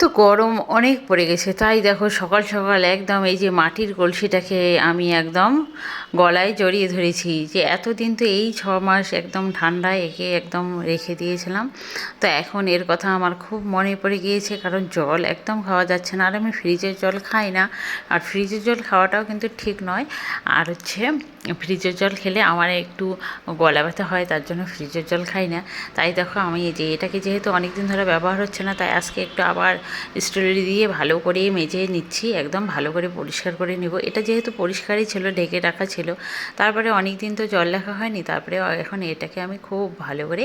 তো গরম, অনেক পড়ে গেছে। তাই দেখো সকাল সকাল একদম এই যে মাটির কলসিটাকে আমি একদম গলায় জড়িয়ে ধরেছি যে এতদিন তো এই ছ মাস একদম ঠান্ডায় একে একদম রেখে দিয়েছিলাম। তো এখন এর কথা আমার খুব মনে পড়ে গিয়েছে কারণ জল একদম খাওয়া যাচ্ছে না। আর আমি ফ্রিজের জল খাই না। আর ফ্রিজের জল খাওয়াটাও কিন্তু ঠিক নয়। আর হচ্ছে ফ্রিজের জল খেলে আমার একটু গলা ব্যথা হয়, তার জন্য ফ্রিজের জল খাই না। তাই দেখো আমি যে এটাকে যেহেতু অনেক দিন ধরে ব্যবহার হচ্ছে না, তাই আজকে একটু আবার স্টোরি দিয়ে ভালো করে মেজে নিচ্ছি, একদম ভালো করে পরিষ্কার করে নেব। এটা যেহেতু পরিষ্কারই ছিল, ঢেকে রাখা ছিল, তারপরে অনেক দিন তো জল রাখা হয়নি, তারপরে এখন এটাকে আমি খুব ভালো করে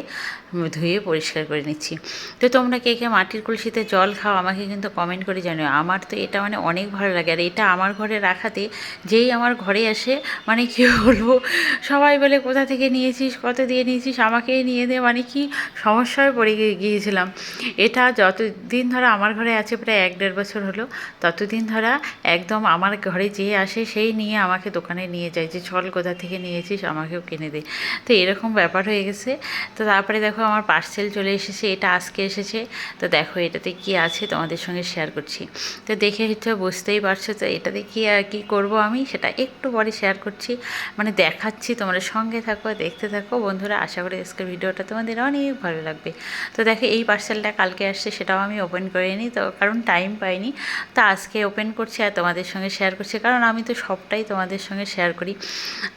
ধুয়ে পরিষ্কার করে নিচ্ছি। তো তোমরা কে কে মাটির কলসিতে জল খাও আমাকে কিন্তু কমেন্ট করে জানো আমার তো এটা মানে অনেক ভালো লাগে, আর এটা আমার ঘরে রাখাতে যেই আমার ঘরে আসে মানে কী বলব? সবাই বলে, কোথা থেকে নিয়েছিস? কত দিয়ে নিয়েছিস? আমাকেই নিয়ে দে। মানে কি সমস্যায় পড়ে গিয়ে- গিয়েছিলাম। এটা যতদিন ধরে আমার ঘরে আছে, প্রায় এক দেড় বছর হলো, ততদিন ধরা একদম আমার ঘরে যে আসে, সেই নিয়ে আমাকে দোকানে নিয়ে যায় যে, চল কোথা থেকে নিয়েছিস? আমাকেও কিনে দে। তো এরকম ব্যাপার হয়ে গেছে। তো তারপরে দেখো, আমার পার্সেল চলে এসেছে, এটা আজকে এসেছে। তো দেখো, এটাতে কি আছে তোমাদের সঙ্গে শেয়ার করছি। তো দেখে হচ্ছে বুঝতেই পারছ, তো এটাতে কি আর কি করব আমি? সেটা একটু পরে শেয়ার করছি। মানে দেখাচ্ছি, তোমরা সঙ্গে থাকো, দেখতে থাকো। বন্ধুরা, আশা করি আজকের ভিডিওটা তোমাদের অনেক ভালো লাগবে। তো দেখো, এই পার্সেলটা কালকে আসছে, সেটাও আমি ওপেন করে নিই। তো কারণ টাইম পাইনি। তো আজকে ওপেন করছি আর তোমাদের সঙ্গে শেয়ার করছি। কারণ আমি তো সবটাই তোমাদের সঙ্গে শেয়ার করি।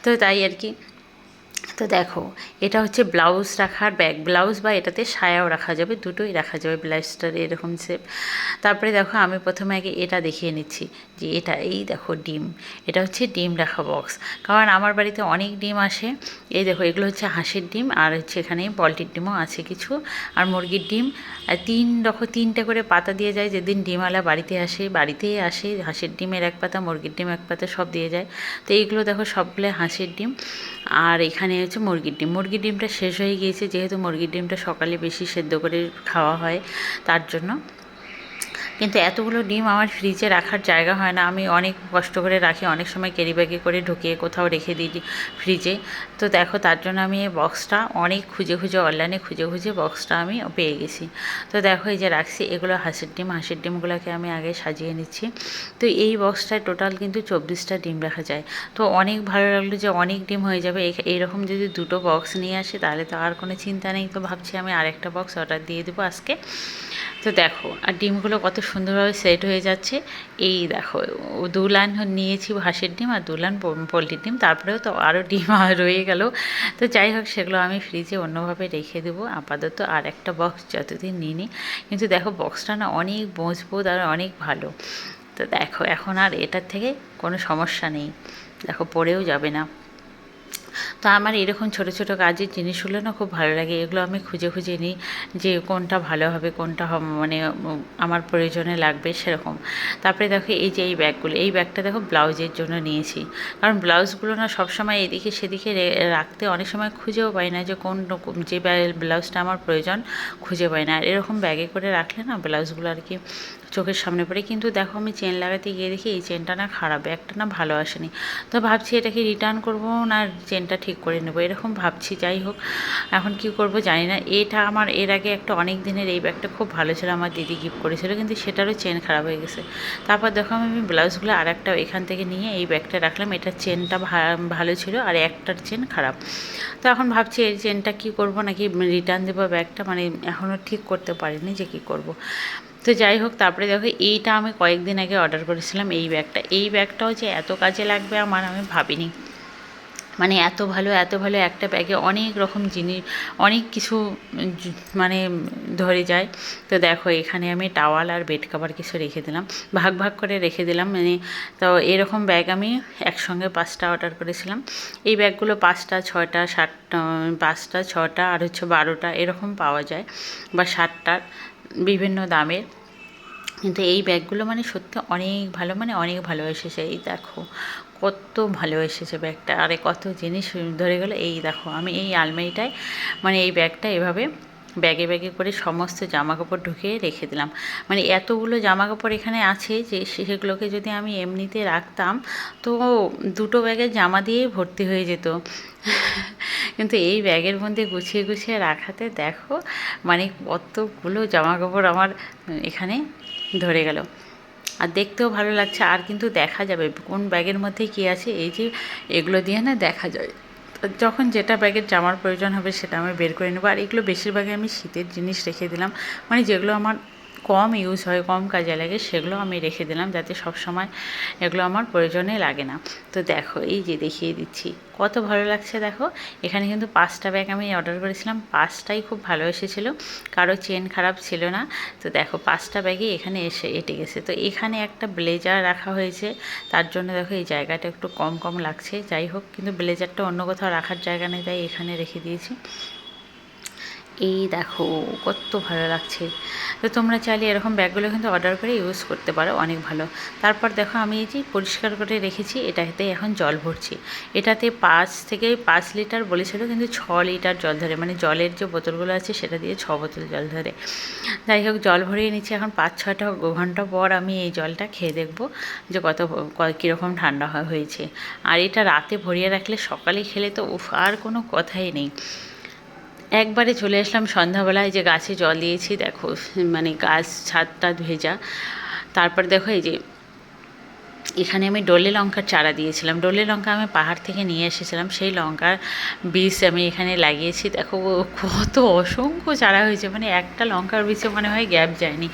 তো তাই আর কি। তো দেখো, এটা হচ্ছে ব্লাউজ রাখার ব্যাগ ব্লাউজ বা এটাতে সায়াও রাখা যাবে, দুটোই রাখা যাবে ব্লাউজটার এরকম শেপ তারপরে দেখো, আমি প্রথমে আগে এটা দেখিয়ে নিচ্ছি, যে এটা, এই দেখো ডিম। এটা হচ্ছে ডিম রাখা বক্স কারণ আমার বাড়িতে অনেক ডিম আসে। এই দেখো, এগুলো হচ্ছে হাঁসের ডিম, আর হচ্ছে এখানে পলটির ডিমও আছে কিছু। আর মুরগির ডিম তিন রকম তিনটে করে পাতা দিয়ে যায়। যেদিন ডিমওয়ালা বাড়িতে আসে, বাড়িতেই আসে। হাঁসের ডিমের এক পাতা, মুরগির ডিম এক পাতা সব দিয়ে যায়। তো এইগুলো দেখো, সবগুলো হাঁসের ডিম। আর এখানে হচ্ছে মুরগির ডিম। মুরগির ডিমটা শেষ হয়ে গিয়েছে, যেহেতু মুরগির ডিমটা সকালে বেশি সেদ্ধ করে খাওয়া হয়, তার জন্য কিন্তু এতগুলো ডিম আমার ফ্রিজে রাখার জায়গা হয় না। আমি অনেক কষ্ট করে রাখি, অনেক সময় ক্যারি ব্যাগে করে ঢুকিয়ে কোথাও রেখে দিই ফ্রিজে। তো দেখো, তার জন্য আমি এই বক্সটা অনেক খুঁজে খুঁজে অনলাইনে খুঁজে খুঁজে বক্সটা আমি পেয়ে গেছি। তো দেখো, এই যে রাখছি, এগুলো হাঁসের ডিম। হাঁসের ডিমগুলোকে আমি আগে সাজিয়ে নিচ্ছি। তো এই বক্সটায় টোটাল কিন্তু চব্বিশটা ডিম রাখা যায়। তো অনেক ভালো লাগল যে অনেক ডিম হয়ে যাবে। এই- এইরকম যদি দুটো বক্স নিয়ে আসে, তাহলে তো আর কোনো চিন্তা নেই। তো ভাবছি আমি আরেকটা বক্স অর্ডার দিয়ে দেবো আজকে। তো দেখো, আর ডিমগুলো কত সুন্দরভাবে সেট হয়ে যাচ্ছে। এই দেখো দু লাইন নিয়েছি হাঁসের ডিম আর দু লাইন পোলট্রির ডিম, তারপরেও তো আরও ডিম রয়ে গেল। তো যাই হোক, সেগুলো আমি ফ্রিজে অন্যভাবে রেখে দেবো। আপাতত আর একটা বক্স যতদিন নিই। কিন্তু দেখো বক্সটা না অনেক মজবুত আর অনেক ভালো। তো দেখো, এখন আর এটার থেকে কোনো সমস্যা নেই। দেখো, পড়েও যাবে না। তো আমার এরকম ছোট ছোট কাজের জিনিসগুলো না খুব ভালো লাগে। এগুলো আমি খুঁজে খুঁজে নিই যে কোনটা ভালো হবে, কোনটা মানে আমার প্রয়োজনে লাগবে সেরকম। তারপরে দেখো এই যে এই ব্যাগগুলো, এই ব্যাগটা দেখো ব্লাউজের জন্য নিয়েছি। কারণ ব্লাউজগুলো না সবসময় এদিকে সেদিকে রাখতে অনেক সময় খুঁজেও পাই না যে কোন যে ব্লাউজটা আমার প্রয়োজন খুঁজে পাই না। আর এরকম ব্যাগে করে রাখলে না ব্লাউজগুলো আর কি চোখের সামনে পড়ে। কিন্তু দেখো আমি চেন লাগাতে গিয়ে দেখি এই চেনটা না খারাপ, ব্যাগটা না ভালো আসেনি। তো ভাবছি এটাকে রিটার্ন করব না চেনটা ঠিক করে নেব, এরকম ভাবছি, যাই হোক। এখন কি করব জানি না, এটা আমার, এর আগে একটা অনেক দিনের এই ব্যাগটা খুব ভালো ছিল, আমার দিদি গিফট করেছিল, কিন্তু সেটারও চেন খারাপ হয়ে গেছে। তারপর দেখো আমি ব্লাউজগুলো আর একটা এখান থেকে নিয়ে এই ব্যাগটা রাখলাম এটার চেনটা ভালো ছিল আর একটার চেন খারাপ। তো এখন ভাবছি এই চেনটা কি করব, নাকি রিটার্ন দেবো ব্যাগটা মানে এখনও ঠিক করতে পারিনি যে কি করব। তো যাই হোক, তারপরে দেখো এইটা আমি কয়েকদিন আগে অর্ডার করেছিলাম, এই ব্যাগটা। এই ব্যাগটাও যে এত কাজে লাগবে আমার, আমি ভাবিনি। মানে এত ভালো এত ভালো একটা ব্যাগে অনেক রকম জিনিস, অনেক কিছু মানে ধরে যায়। তো দেখো, এখানে আমি টাওয়াল আর বেড কাভার কিছু রেখে দিলাম। ভাগ ভাগ করে রেখে দিলাম মানে তো এরকম ব্যাগ আমি একসঙ্গে পাঁচটা অর্ডার করেছিলাম। এই ব্যাগগুলো পাঁচটা, ছয়টা, সাতটা, পাঁচটা, ছটা আর হচ্ছে বারোটা এরকম পাওয়া যায় বা সাতটার বিভিন্ন দামের। কিন্তু এই ব্যাগগুলো মানে সত্যি অনেক ভালো মানে অনেক ভালো এসেছে এই দেখো। কত ভালো এসেছে ব্যাগটা। আরে কত জিনিস ধরে গেলো, এই দেখো, আমি এই আলমারিটায় মানে এই ব্যাগটা এভাবে ব্যাগে ব্যাগে করে সমস্ত জামা কাপড় ঢুকিয়ে রেখে দিলাম। মানে এতগুলো জামা কাপড় এখানে আছে যে সেগুলোকে যদি আমি এমনিতে রাখতাম, তো দুটো ব্যাগের জামা দিয়েই ভর্তি হয়ে যেত। কিন্তু এই ব্যাগের মধ্যে গুছিয়ে গুছিয়ে রাখাতে দেখো মানে কতগুলো জামা কাপড় আমার এখানে ধরে গেল। আর দেখতেও ভালো লাগছে। আর কিন্তু দেখা যাবে কোন ব্যাগের মধ্যে কী আছে, এই যে এগুলো দিয়ে না দেখা যায়। যখন যেটা ব্যাগের জামার প্রয়োজন হবে সেটা আমি বের করে নেব। আর এগুলো বেশিরভাগই আমি শীতের জিনিস রেখে দিলাম। মানে যেগুলো আমার কম ইউজ হয়, কম কাজে লাগে, সেগুলো আমি রেখে দিলাম যাতে সব সময় এগুলো আমার প্রয়োজনে লাগে না। তো দেখো, এই যে দেখিয়ে দিচ্ছি, কত ভালো লাগছে দেখো। এখানে কিন্তু পাঁচটা ব্যাগ আমি অর্ডার করেছিলাম, পাঁচটাই খুব ভালো এসেছিল, কারও চেন খারাপ ছিল না। তো দেখো, পাঁচটা ব্যাগই এখানে এসে এটে গেছে। তো এখানে একটা ব্লেজার রাখা হয়েছে, তার জন্য দেখো এই জায়গাটা একটু কম কম লাগছে। যাই হোক, কিন্তু ব্লেজারটা অন্য কোথাও রাখার জায়গা নেই, তাই এখানে রেখে দিয়েছি। এই দেখো, কত ভালো লাগছে। তো তোমরা চাইলে এরকম ব্যাগগুলো কিন্তু অর্ডার করে ইউজ করতে পারো, অনেক ভালো। তারপর দেখো আমি এই যে পরিষ্কার করে রেখেছি, এটাতে এখন জল ভরছি। এটাতে পাঁচ থেকে পাঁচ লিটার বলেছিল, কিন্তু ছ লিটার জল ধরে মানে জলের যে বোতলগুলো আছে, সেটা দিয়ে ছ বোতল জল ধরে। যাই হোক, জল ভরিয়ে নিচ্ছি। এখন পাঁচ ছটা ঘণ্টা পর আমি এই জলটা খেয়ে দেখব যে কত কীরকম ঠান্ডা হয়েছে। আর এটা রাতে ভরিয়ে রাখলে সকালে খেলে তো উফ, আর কোনো কথাই নেই। একবারে চলে আসলাম সন্ধ্যাবেলায় যে গাছে জল দিয়েছি, দেখো মানে গাছ ছাদটা ভেজা। তারপর দেখো এই যে এখানে আমি ডোলে লঙ্কার চারা দিয়েছিলাম। ডোলে লঙ্কা আমি পাহাড় থেকে নিয়ে এসেছিলাম। সেই লঙ্কার বীজ আমি এখানে লাগিয়েছি। দেখো কত অসংখ্য চারা হয়েছে। মানে একটা লঙ্কার বীজে মনে হয় গ্যাপ যায়নি।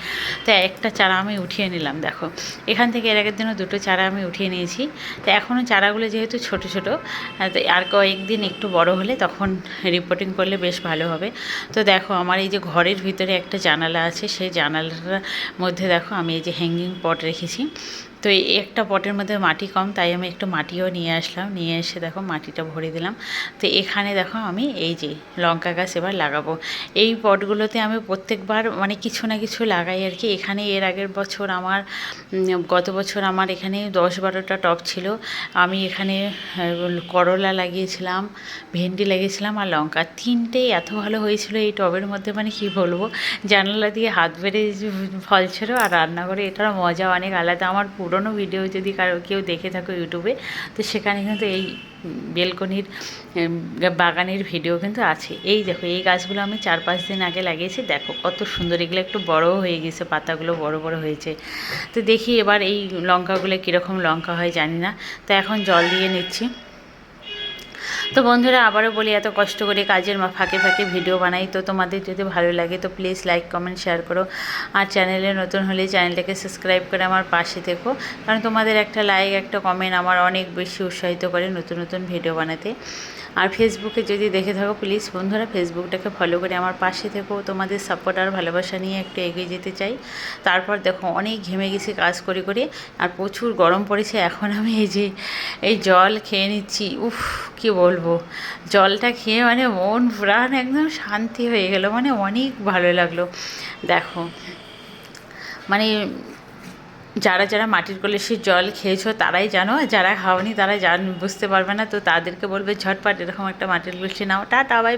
তো একটা চারা আমি উঠিয়ে নিলাম, দেখো। এখান থেকে এর আগের দিনও দুটো চারা আমি উঠিয়ে নিয়েছি। তো এখনও চারাগুলো যেহেতু ছোট ছোট আর কয়েকদিন একটু বড় হলে তখন রিপোর্টিং করলে বেশ ভালো হবে। তো দেখো, আমার এই যে ঘরের ভিতরে একটা জানালা আছে, সেই জানালাটার মধ্যে দেখো আমি এই যে হ্যাঙ্গিং পট রেখেছি। তো এই একটা পটের মধ্যে মাটি কম, তাই আমি একটু মাটিও নিয়ে আসলাম। নিয়ে এসে দেখো মাটিটা ভরে দিলাম। তো এখানে দেখো আমি এই যে লঙ্কা গাছ এবার লাগাবো। এই পটগুলোতে আমি প্রত্যেকবার মানে কিছু না কিছু লাগাই আর কি। এখানে এর আগের বছর আমার গত বছর আমার এখানে দশ বারোটা টব ছিল। আমি এখানে করলা লাগিয়েছিলাম, ভেন্ডি লাগিয়েছিলাম আর লঙ্কা। তিনটেই এত ভালো হয়েছিল এই টবের মধ্যে মানে কি বলব? জানালা দিয়ে হাত বেড়ে ফল ছিল আর রান্না করে এটার মজা অনেক আলাদা। আমার পুরনো ভিডিও যদি কারও কেউ দেখে থাকো ইউটিউবে, তো সেখানে কিন্তু এই বেলকনির বাগানের ভিডিও কিন্তু আছে। এই দেখো, এই গাছগুলো আমি চার পাঁচ দিন আগে লাগিয়েছি। দেখো, কত সুন্দর, এগুলো একটু বড়ও হয়ে গেছে, পাতাগুলো বড় বড় হয়েছে। তো দেখি এবার এই লঙ্কাগুলো কীরকম লঙ্কা হয় জানি না। তো এখন জল দিয়ে নিচ্ছি। তো বন্ধুরা, আবারও বলি, এত কষ্ট করে কাজের ফাঁকে ফাঁকে ভিডিও বানাই। তো তোমাদের যদি ভালো লাগে, তো প্লিজ লাইক কমেন্ট শেয়ার করো। আর চ্যানেলে নতুন হলে চ্যানেলটাকে সাবস্ক্রাইব করে আমার পাশে দেখো কারণ তোমাদের একটা লাইক একটা কমেন্ট আমার অনেক বেশি উৎসাহিত করে নতুন নতুন ভিডিও বানাতে। আর ফেসবুকে যদি দেখে থাকো প্লিজ বন্ধুরা ফেসবুকটাকে ফলো করে আমার পাশে থেকো। তোমাদের সাপোর্ট আর ভালোবাসা নিয়ে একটু এগিয়ে যেতে চাই। তারপর দেখো, অনেক ঘেমে গেছি কাজ করে করে, আর প্রচুর গরম পড়েছে। এখন আমি এই যে, এই জল খেয়ে নিচ্ছি। উফ, কি বলব? জলটা খেয়ে মানে মন প্রাণ একদম শান্তি হয়ে গেল। মানে অনেক ভালো লাগল। দেখো মানে যারা যারা মাটির কলসির জল খেয়েছো, তারাই জানো। যারা খাওনি তারা জান বুঝতে পারবে না। তো তাদেরকে বলবে, ঝটপট এরকম একটা মাটির কলসি নাও। Tata bye